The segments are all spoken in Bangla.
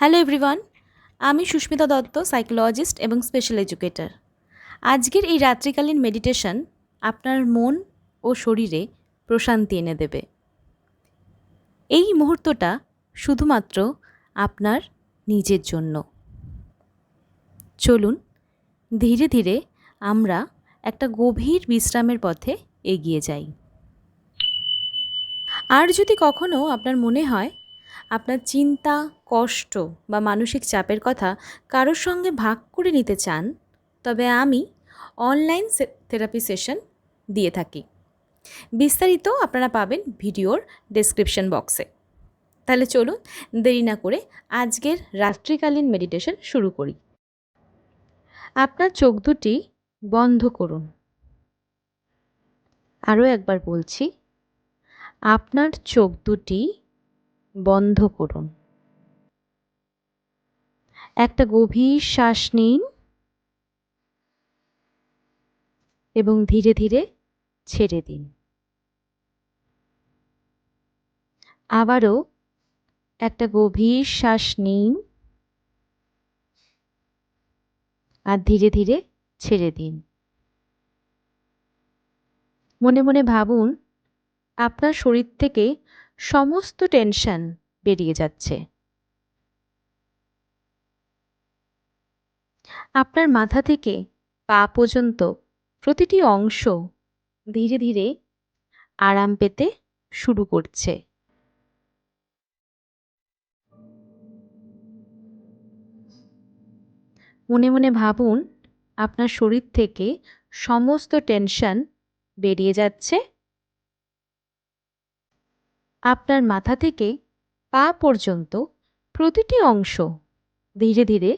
হ্যালো এভরিওয়ান, আমি সুস্মিতা দত্ত, সাইকোলজিস্ট এবং স্পেশাল এডুকেটর। আজকের এই রাত্রিকালীন মেডিটেশন আপনার মন ও শরীরে প্রশান্তি এনে দেবে। এই মুহূর্তটা শুধুমাত্র আপনার নিজের জন্য। চলুন, ধীরে ধীরে আমরা একটা গভীর বিশ্রামের পথে এগিয়ে যাই। আর যদি কখনও আপনার মনে হয় আপনার চিন্তা, কষ্ট বা মানসিক চাপের কথা কারোর সঙ্গে ভাগ করে নিতে চান, তবে আমি অনলাইন থেরাপি সেশন দিয়ে থাকি। বিস্তারিত আপনারা পাবেন ভিডিওর ডেসক্রিপশন বক্সে তাহলে চলুন দেরি না করে আজকের রাত্রিকালীন মেডিটেশন শুরু করি। আপনার চোখ দুটি বন্ধ করুন। আরও একবার বলছি, আপনার চোখ দুটি বন্ধ করুন। একটা গভীর শ্বাস নিন এবং ধীরে ধীরে ছেড়ে দিন। আবারও একটা গভীর শ্বাস নিন আর ধীরে ধীরে ছেড়ে দিন। মনে মনে ভাবুন, আপনার শরীর থেকে সমস্ত টেনশন বেরিয়ে যাচ্ছে। আপনার মাথা থেকে পা পর্যন্ত প্রতিটি অংশ ধীরে ধীরে আরাম পেতে শুরু করছে। মনে মনে ভাবুন, আপনার শরীর থেকে সমস্ত টেনশন বেরিয়ে যাচ্ছে। আপনার মাথা থেকে পা পর্যন্ত প্রতিটি অংশ ধীরে ধীরে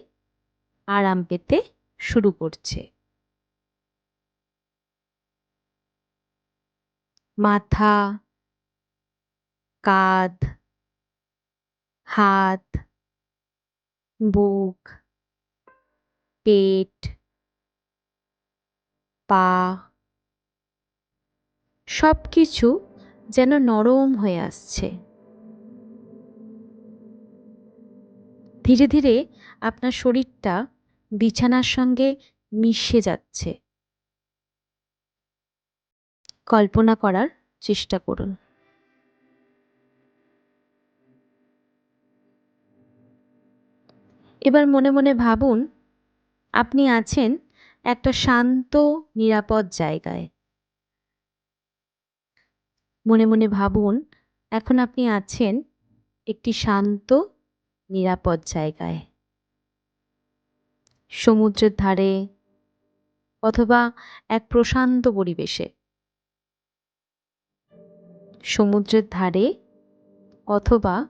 আরাম পেতে শুরু করছে। মাথা, কাঁধ, হাত, বুক, পেট, পা সব কিছু যেন নরম হয়ে আসছে। ধীরে ধীরে আপনার শরীরটা বিছানার সঙ্গে মিশে যাচ্ছে। কল্পনা করার চেষ্টা করুন। এবার মনে মনে ভাবুন, আপনি আছেন একটা শান্ত, নিরাপদ জায়গায়। মনে মনে ভাবুন, এখন আপনি আছেন একটি শান্ত, নিরাপদ জায়গায়। সমুদ্রের ধারে অথবা এক প্রশান্ত পরিবেশে। সমুদ্রের ধারে অথবা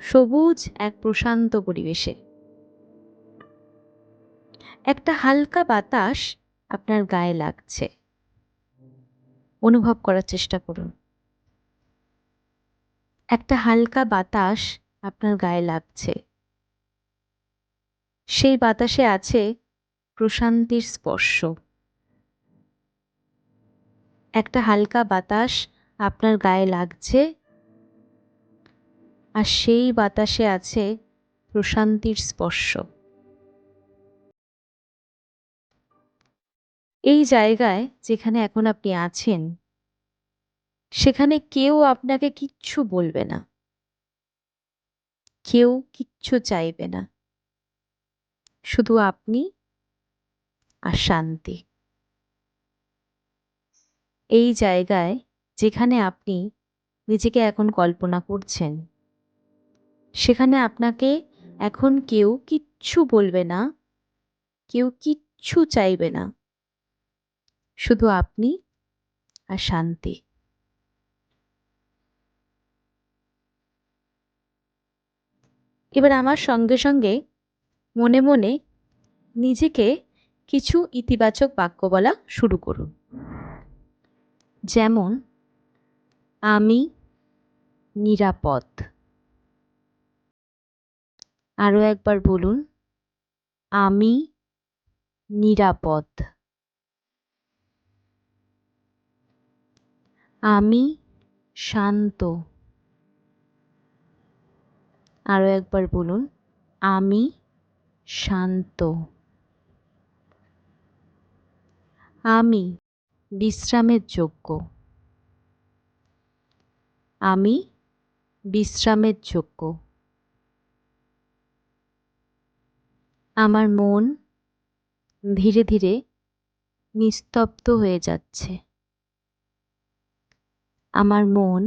সবুজ এক প্রশান্ত পরিবেশে। একটা হালকা বাতাস আপনার গায়ে লাগছে। অনুভব করার চেষ্টা করুন। একটা হালকা বাতাস আপনার গায়ে লাগছে। সেই বাতাসে আছে প্রশান্তির স্পর্শ। একটা হালকা বাতাস আপনার গায়ে লাগছে আর সেই বাতাসে আছে প্রশান্তির স্পর্শ। এই জায়গায় যেখানে এখন আপনি আছেন সেখানে কেউ আপনাকে কিচ্ছু বলবে না। কেউ কিচ্ছু চাইবে না। শুধু আপনি আর শান্তি। এই জায়গায় যেখানে আপনি নিজেকে এখন কল্পনা করছেন, সেখানে আপনাকে এখন কেউ কিচ্ছু বলবে না, কেউ কিচ্ছু চাইবে না। শুধু আপনি আর শান্তি। এবার আমার সঙ্গে সঙ্গে মনে মনে নিজেকে কিছু ইতিবাচক বাক্য বলা শুরু করুন। যেমন, আমি নিরাপদ। আরও একবার বলুন, আমি নিরাপদ। আমি শান্ত। আরও একবার বলুন, আমি শান্ত। আমি বিশ্রামের যোগ্য। আমি বিশ্রামের যোগ্য। আমার মন ধীরে ধীরে নিস্তব্ধ হয়ে যাচ্ছে। আমার মন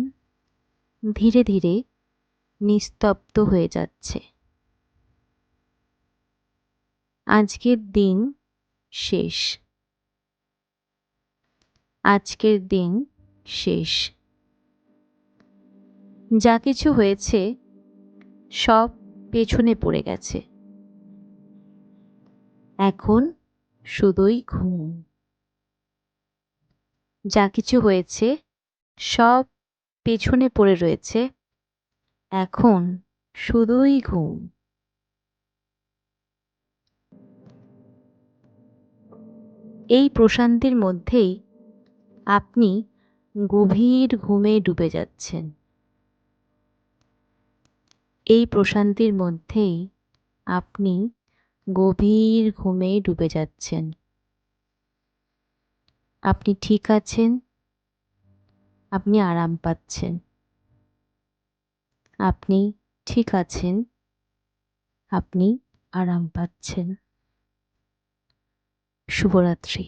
ধীরে ধীরে নিস্তব্ধ হয়ে যাচ্ছে। আজকের দিন শেষ। আজকের দিন শেষ। যা কিছু হয়েছে সব পেছনে পড়ে গেছে। এখন শুধুই ঘুম। যা কিছু হয়েছে সব পেছনে পড়ে রয়েছে। এখন শুধুই ঘুম। এই প্রশান্তির মধ্যেই আপনি গভীর ঘুমে ডুবে যাচ্ছেন। এই প্রশান্তির মধ্যেই আপনি গভীর ঘুমে ডুবে যাচ্ছেন। আপনি ঠিক আছেন? আপনি আরাম পাচ্ছেন। আপনি ঠিক আছেন? আপনি আরাম পাচ্ছেন? শুভরাত্রি।